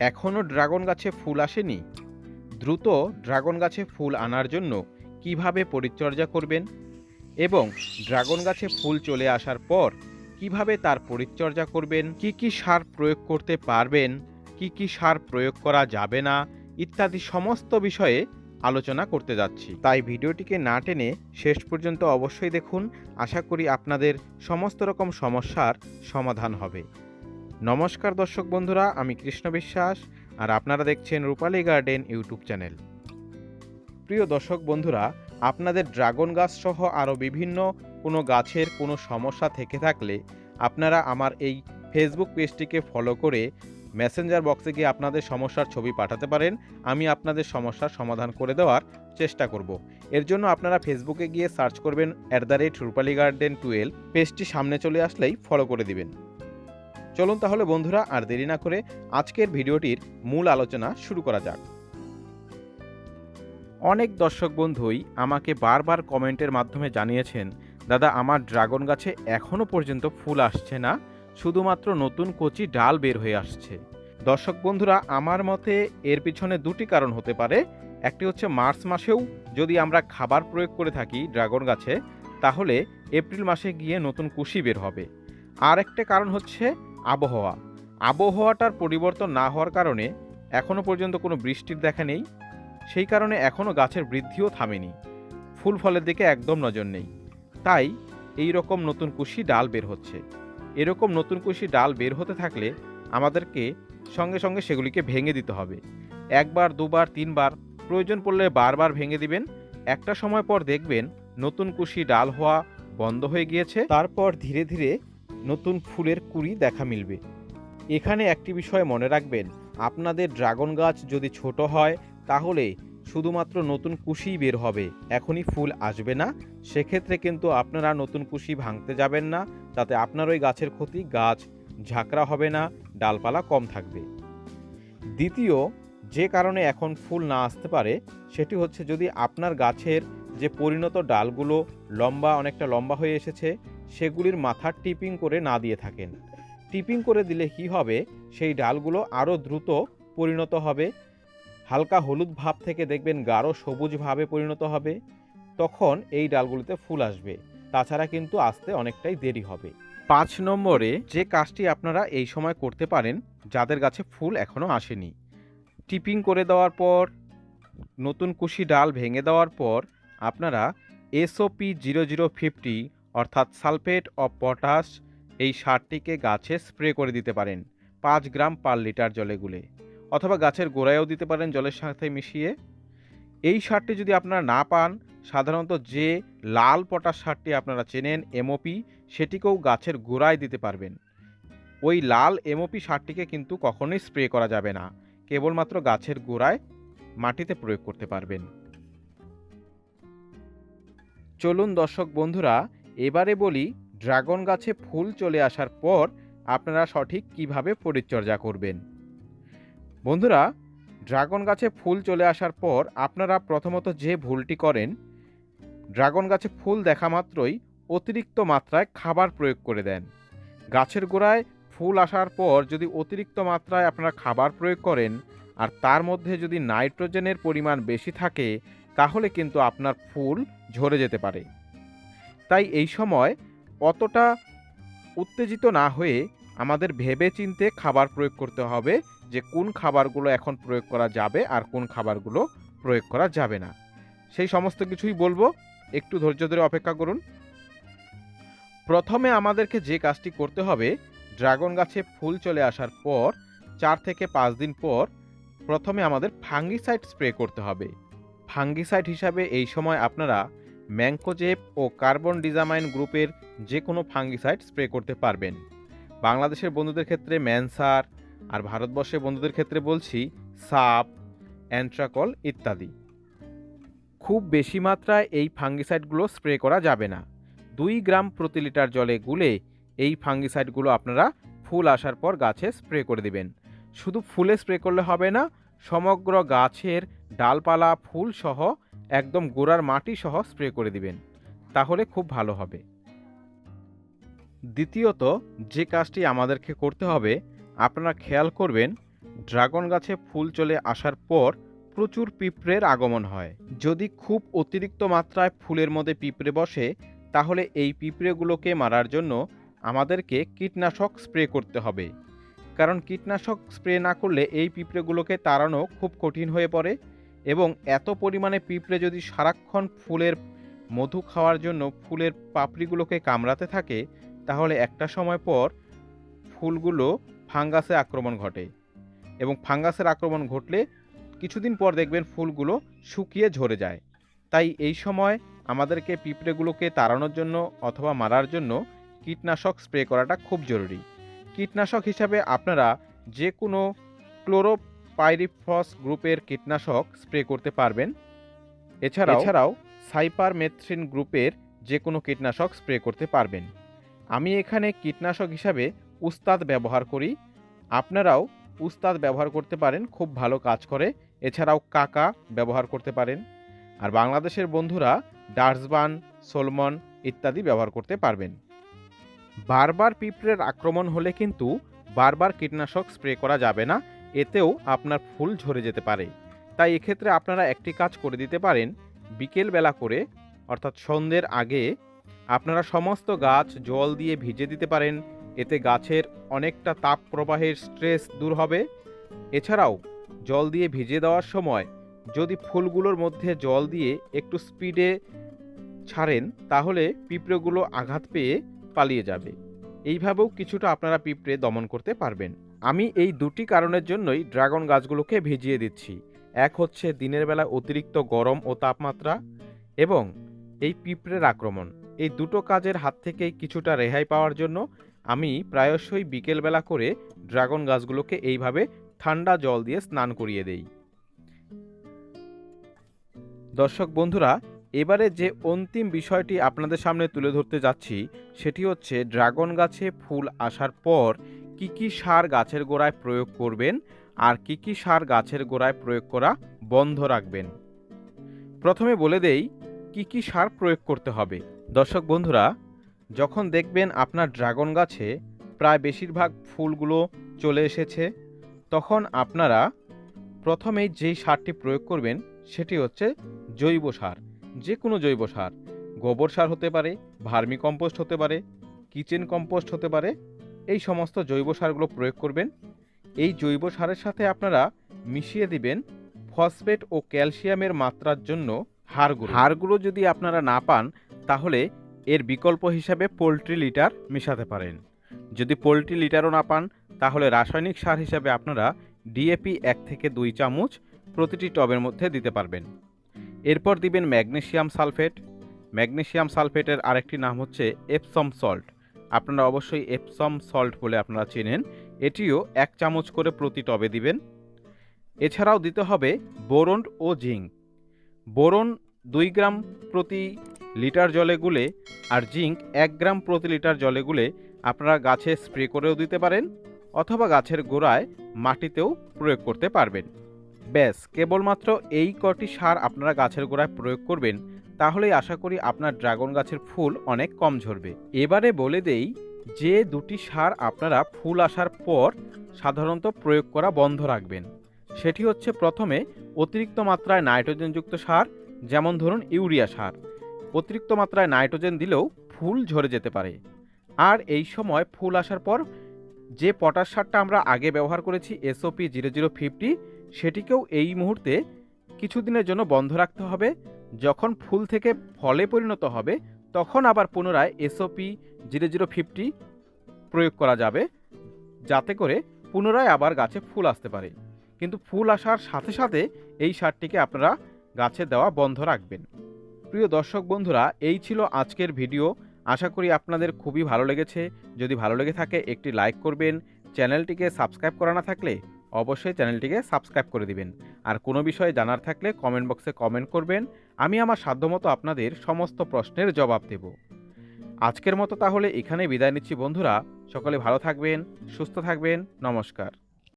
এখনও ড্রাগন গাছে ফুল আসেনি? দ্রুত ড্রাগন গাছে ফুল আনার জন্য কীভাবে পরিচর্যা করবেন? এবং ড্রাগন গাছে ফুল চলে আসার পর কীভাবে তার পরিচর্যা করবেন? কি কি সার প্রয়োগ করতে পারবেন? কি কি সার প্রয়োগ করা যাবে না? ইত্যাদি সমস্ত বিষয়ে আলোচনা করতে যাচ্ছি। তাই ভিডিওটিকে না টেনে শেষ পর্যন্ত অবশ্যই দেখুন। আশা করি আপনাদের সমস্ত রকম সমস্যার সমাধান হবে। নমস্কার দর্শক বন্ধুরা, আমি কৃষ্ণ বিশ্বাস আর আপনারা দেখছেন রূপালী গার্ডেন ইউটিউব চ্যানেল। প্রিয় দর্শক বন্ধুরা, আপনাদের ড্রাগন গাছ সহ আরও বিভিন্ন কোনো গাছের কোনো সমস্যা থেকে থাকলে আপনারা আমার এই ফেসবুক পেজটিকে ফলো করে মেসেঞ্জার বক্সে গিয়ে আপনাদের সমস্যার ছবি পাঠাতে পারেন। আমি আপনাদের সমস্যার সমাধান করে দেওয়ার চেষ্টা করব। এর জন্য আপনারা ফেসবুকে গিয়ে সার্চ করবেন at the rate Rupali garden twelve. পেজটি সামনে চলে আসলেই ফলো করে দিবেন। চলুন তাহলে বন্ধুরা আর দেরি না করে আজকের ভিডিওটির মূল আলোচনা শুরু করা যাক। অনেক দর্শক বন্ধুই আমাকে বারবার কমেন্টের মাধ্যমে জানিয়েছেন, দাদা, আমার ড্রাগন গাছে এখনও পর্যন্ত ফুল আসছে না, শুধুমাত্র নতুন কচি ডাল বের হয়ে আসছে। দর্শক বন্ধুরা, আমার মতে এর পিছনে দুটি কারণ হতে পারে। একটি হচ্ছে মার্চ মাসেও যদি আমরা খাবার প্রয়োগ করে থাকি ড্রাগন গাছে, তাহলে এপ্রিল মাসে গিয়ে নতুন কুশি বের হবে। আর একটা কারণ হচ্ছে আবহাওয়া। আবহাওয়াটার পরিবর্তন না হওয়ার কারণে এখনও পর্যন্ত কোনো বৃষ্টির দেখা নেই। সেই কারণে এখনও গাছের বৃদ্ধিও থামেনি। ফুল ফলের দিকে একদম নজর নেই। তাই এই রকম নতুন কুশি ডাল বের হচ্ছে। এরকম নতুন কুশি ডাল বের হতে থাকলে আমাদেরকে সঙ্গে সঙ্গে সেগুলিকে ভেঙে দিতে হবে। একবার, দুবার, তিনবার প্রয়োজন পড়লে বারবার ভেঙে দিবেন। একটা সময় পর দেখবেন নতুন কুশি ডাল হওয়া বন্ধ হয়ে গিয়েছে। তারপর ধীরে ধীরে নতুন ফুলের কুড়ি দেখা মিলবে। এখানে একটি বিষয় মনে রাখবেন, আপনাদের ড্রাগন গাছ যদি ছোট হয়, তাহলে শুধুমাত্র নতুন কুশি বের হবে। এখনই ফুল আসবে না, সেক্ষেত্রে কিন্তু আপনারা নতুন কুশি ভাঙতে যাবেন না, তাতে আপনার ওই গাছের ক্ষতি, গাছ ঝাঁকড়া হবে না, ডালপালা কম থাকবে। দ্বিতীয়, যে কারণে এখন ফুল না আসতে পারে, সেটি হচ্ছে যদি আপনার গাছের যে পরিণত ডালগুলো লম্বা, অনেকটা লম্বা হয়ে এসেছে সেগুলির মাথা টিপিং করে না দিয়ে থাকেন। টিপিং করে দিলে কি হবে? সেই ডালগুলো আরও দ্রুত পরিণত হবে। হালকা হলুদ ভাব থেকে দেখবেন গাঢ় সবুজ ভাবে পরিণত হবে। তখন এই ডালগুলিতে ফুল আসবে। তাছাড়া কিন্তু আসতে অনেকটাই দেরি হবে। পাঁচ নম্বরে যে কাজটি আপনারা এই সময় করতে পারেন, যাদের গাছে ফুল এখনও আসেনি, টিপিং করে দেওয়ার পর, নতুন কুশি ডাল ভেঙে দেওয়ার পর আপনারা এসওপি জিরো জিরো ফিফটি অর্থাৎ সালফেট অফ পটাশ এই সারটিকে গাছে স্প্রে করে দিতে পারেন পাঁচ গ্রাম পার লিটার জলে গুলে। অথবা গাছের গোড়ায়ও দিতে পারেন জলের সাথে মিশিয়ে। এই সারটি যদি আপনারা না পান, সাধারণত যে লাল পটাশ সারটি আপনারা চেনেন এমওপি সেটিকেও গাছের গোড়ায় দিতে পারবেন। ওই লাল এমওপি সারটিকে কিন্তু কখনোই স্প্রে করা যাবে না। কেবলমাত্র গাছের গোড়ায় মাটিতে প্রয়োগ করতে পারবেন। চলুন দর্শক বন্ধুরা এবারে বলি, ড্রাগন গাছে ফুল চলে আসার পর আপনারা সঠিক কীভাবে পরিচর্যা করবেন। বন্ধুরা, ড্রাগন গাছে ফুল চলে আসার পর আপনারা প্রথমত যে ভুলটি করেন, ড্রাগন গাছে ফুল দেখা মাত্রই অতিরিক্ত মাত্রায় খাবার প্রয়োগ করে দেন। গাছের গোড়ায় ফুল আসার পর যদি অতিরিক্ত মাত্রায় আপনারা খাবার প্রয়োগ করেন আর তার মধ্যে যদি নাইট্রোজেনের পরিমাণ বেশি থাকে, তাহলে কিন্তু আপনার ফুল ঝরে যেতে পারে। তাই এই সময় অতটা উত্তেজিত না হয়ে আমাদের ভেবে চিনতে খাবার প্রয়োগ করতে হবে যে কোন খাবারগুলো এখন প্রয়োগ করা যাবে আর কোন খাবারগুলো প্রয়োগ করা যাবে না। সেই সমস্ত কিছুই বলব। একটু ধৈর্য ধরে অপেক্ষা করুন। প্রথমে আমাদেরকে যে কাজটি করতে হবে, ড্রাগন গাছে ফুল চলে আসার পর, চার থেকে পাঁচ দিন পর প্রথমে আমাদের ফাঙ্গিসাইড স্প্রে করতে হবে। ফাঙ্গিসাইড হিসাবে এই সময় আপনারা ম্যাংকোজেপ ও কার্বন ডিজামাইন গ্রুপের যে কোনো ফাঙ্গিসাইড স্প্রে করতে পারবেন। বাংলাদেশের বন্ধুদের ক্ষেত্রে ম্যানসার, আর ভারতবর্ষের বন্ধুদের ক্ষেত্রে বলছি সাপ, অ্যান্ট্রাকল ইত্যাদি। খুব বেশি মাত্রায় এই ফাঙ্গিসাইডগুলো স্প্রে করা যাবে না। দুই গ্রাম প্রতি লিটার জলে গুলে এই ফাঙ্গিসাইডগুলো আপনারা ফুল আসার পর গাছে স্প্রে করে দিবেন। শুধু ফুলে স্প্রে করলে হবে না, সমগ্র গাছের ডালপালা, ফুল সহ একদম গোড়ার মাটি সহ স্প্রে করে দিবেন, তাহলে খুব ভালো হবে। দ্বিতীয়ত, যে কাজটি আমাদেরকে করতে হবে, আপনারা খেয়াল করবেন, ড্রাগন গাছে ফুল চলে আসার পর প্রচুর পিঁপড়ের আগমন হয়। যদি খুব অতিরিক্ত মাত্রায় ফুলের মধ্যে পিঁপড়ে বসে, তাহলে এই পিঁপড়েগুলোকে মারার জন্য আমাদেরকে কীটনাশক স্প্রে করতে হবে। কারণ কীটনাশক স্প্রে না করলে এই পিঁপড়েগুলোকে তাড়ানো খুব কঠিন হয়ে পড়ে এবং এত পরিমাণে পিঁপড়ে যদি সারাক্ষণ ফুলের মধু খাওয়ার জন্য ফুলের পাপড়িগুলোকে কামড়াতে থাকে, তাহলে একটা সময় পর ফুলগুলো ফাঙ্গাসে আক্রমণ ঘটে। এবং ফাঙ্গাসের আক্রমণ ঘটলে কিছুদিন পর দেখবেন ফুলগুলো শুকিয়ে ঝরে যায়। তাই এই সময় আমাদেরকে পিঁপড়েগুলোকে তাড়ানোর জন্য অথবা মারার জন্য কীটনাশক স্প্রে করাটা খুব জরুরি। কীটনাশক হিসাবে আপনারা যে কোনো ক্লোরোপাইরিফস গ্রুপের কীটনাশক স্প্রে করতে পারবেন। এছাড়াও এছাড়াও সাইপারমেথ্রিন গ্রুপের যে কোনো কীটনাশক স্প্রে করতে পারবেন। আমি এখানে কীটনাশক হিসাবে উস্তাদ ব্যবহার করি। আপনারাও উস্তাদ ব্যবহার করতে পারেন খুব ভালো কাজ করে। এছাড়াও কাকা ব্যবহার করতে পারেন। আর বাংলাদেশের বন্ধুরা ডার্সবান সোলমন ইত্যাদি ব্যবহার করতে পারবেন। বারবার পিঁপড়ের আক্রমণ হলে কিন্তু বারবার কীটনাশক স্প্রে করা যাবে না। এতেও আপনার ফুল ঝরে যেতে পারে। তাই এক্ষেত্রে আপনারা একটি কাজ করে দিতে পারেন। বিকেলবেলা করে, অর্থাৎ সন্ধ্যের আগে, আপনারা সমস্ত গাছ জল দিয়ে ভিজে দিতে পারেন। এতে গাছের অনেকটা তাপ প্রবাহের স্ট্রেস দূর হবে। এছাড়াও, জল দিয়ে ভিজে দেওয়ার সময় যদি ফুলগুলোর মধ্যে জল দিয়ে একটু স্পিডে ছাড়েন, তাহলে পিঁপড়েগুলো আঘাত পেয়ে পালিয়ে যাবে। এইভাবেও কিছুটা আপনারা পিঁপড়ে দমন করতে পারবেন। আমি এই দুটি কারণের জন্যই ড্রাগন গাছগুলোকে ভিজিয়ে দিচ্ছি। এক হচ্ছে দিনের বেলা অতিরিক্ত গরম ও তাপমাত্রা এবং এই পিঁপড়ের আক্রমণ। এই দুটো কাজের হাত থেকেই কিছুটা রেহাই পাওয়ার জন্য আমি প্রায়শই বিকেলবেলা করে ড্রাগন গাছগুলোকে এইভাবে ঠান্ডা জল দিয়ে স্নান করিয়ে দেই। দর্শক বন্ধুরা এবারে যে অন্তিম বিষয়টি আপনাদের সামনে তুলে ধরতে যাচ্ছি, সেটি হচ্ছে ড্রাগন গাছে ফুল আসার পর কি কি সার গাছের গোড়ায় প্রয়োগ করবেন আর কি কি সার গাছের গোড়ায় প্রয়োগ করা বন্ধ রাখবেন। প্রথমে বলে দেই, কি কি সার প্রয়োগ করতে হবে। দর্শক বন্ধুরা, যখন দেখবেন আপনার ড্রাগন গাছে প্রায় বেশিরভাগ ফুলগুলো চলে এসেছে, তখন আপনারা প্রথমেই যেই সারটি প্রয়োগ করবেন, সেটি হচ্ছে জৈব সার। যে কোনো জৈব সার। গোবর সার হতে পারে, ভার্মি কম্পোস্ট হতে পারে, কিচেন কম্পোস্ট হতে পারে, এই সমস্ত জৈব সারগুলো প্রয়োগ করবেন। এই জৈব সারের সাথে আপনারা মিশিয়ে দিবেন ফসফেট ও ক্যালসিয়ামের মাত্রার জন্য হাড়গুলো হাড়গুলো যদি আপনারা না পান, তাহলে এর বিকল্প হিসাবে পোলট্রি লিটার মেশাতে পারেন। যদি পোলট্রি লিটারও না পান, তাহলে রাসায়নিক সার হিসাবে আপনারা ডিএপি এক থেকে দুই চামচ প্রতিটি টবের মধ্যে দিতে পারবেন। এরপর দিবেন ম্যাগনেসিয়াম সালফেট। ম্যাগনেসিয়াম সালফেটের আরেকটি নাম হচ্ছে এপসম সল্ট। আপনারা অবশ্যই এপসম সল্ট বলে আপনারা চেনেন। এটিও এক চামচ করে প্রতি টবে দিবেন। এছাড়াও দিতে হবে বোরন ও জিঙ্ক। বোরন দুই গ্রাম প্রতি লিটার জলে গুলে আর জিঙ্ক এক গ্রাম প্রতি লিটার জলে গুলে আপনারা গাছে স্প্রে করেও দিতে পারেন অথবা গাছের গোড়ায় মাটিতেও প্রয়োগ করতে পারবেন। ব্যাস, কেবলমাত্র এই কটি সার আপনারা গাছের গোড়ায় প্রয়োগ করবেন, তাহলেই আশা করি আপনার ড্রাগন গাছের ফুল অনেক কম ঝরবে। এবারে বলে দেই, যে দুটি সার আপনারা ফুল আসার পর সাধারণত প্রয়োগ করা বন্ধ রাখবেন, সেটি হচ্ছে প্রথমে অতিরিক্ত মাত্রায় নাইট্রোজেনযুক্ত সার, যেমন ধরুন ইউরিয়া সার। অতিরিক্ত মাত্রায় নাইট্রোজেন দিলেও ফুল ঝরে যেতে পারে। আর এই সময় ফুল আসার পর যে পটাশ সারটা আমরা আগে ব্যবহার করেছি এসওপি জিরো জিরো ফিফটি সেটিকেও এই মুহূর্তে কিছুদিনের জন্য বন্ধ রাখতে হবে। যখন ফুল থেকে ফলে পরিণত হবে, তখন আবার পুনরায় এসওপি জিরো জিরো ফিফটি প্রয়োগ করা যাবে, যাতে করে পুনরায় আবার গাছে ফুল আসতে পারে। কিন্তু ফুল আসার সাথে সাথে এই সারটিকে আপনারা গাছে দেওয়া বন্ধ রাখবেন। প্রিয় দর্শক বন্ধুরা, এই ছিল আজকের ভিডিও। আশা করি আপনাদের খুবই ভালো লেগেছে। যদি ভালো লেগে থাকে, একটি লাইক করবেন। চ্যানেলটিকে সাবস্ক্রাইব করা না থাকলে অবশ্যই চ্যানেলটিকে সাবস্ক্রাইব করে দিবেন। আর কোনো বিষয়ে জানার থাকলে কমেন্ট বক্সে কমেন্ট করবেন, আমি আমার সাধ্যমতো আপনাদের সমস্ত প্রশ্নের জবাব দেব। আজকের মতো তাহলে এখানে বিদায় নিচ্ছি বন্ধুরা, সকলে ভালো থাকবেন, সুস্থ থাকবেন, নমস্কার।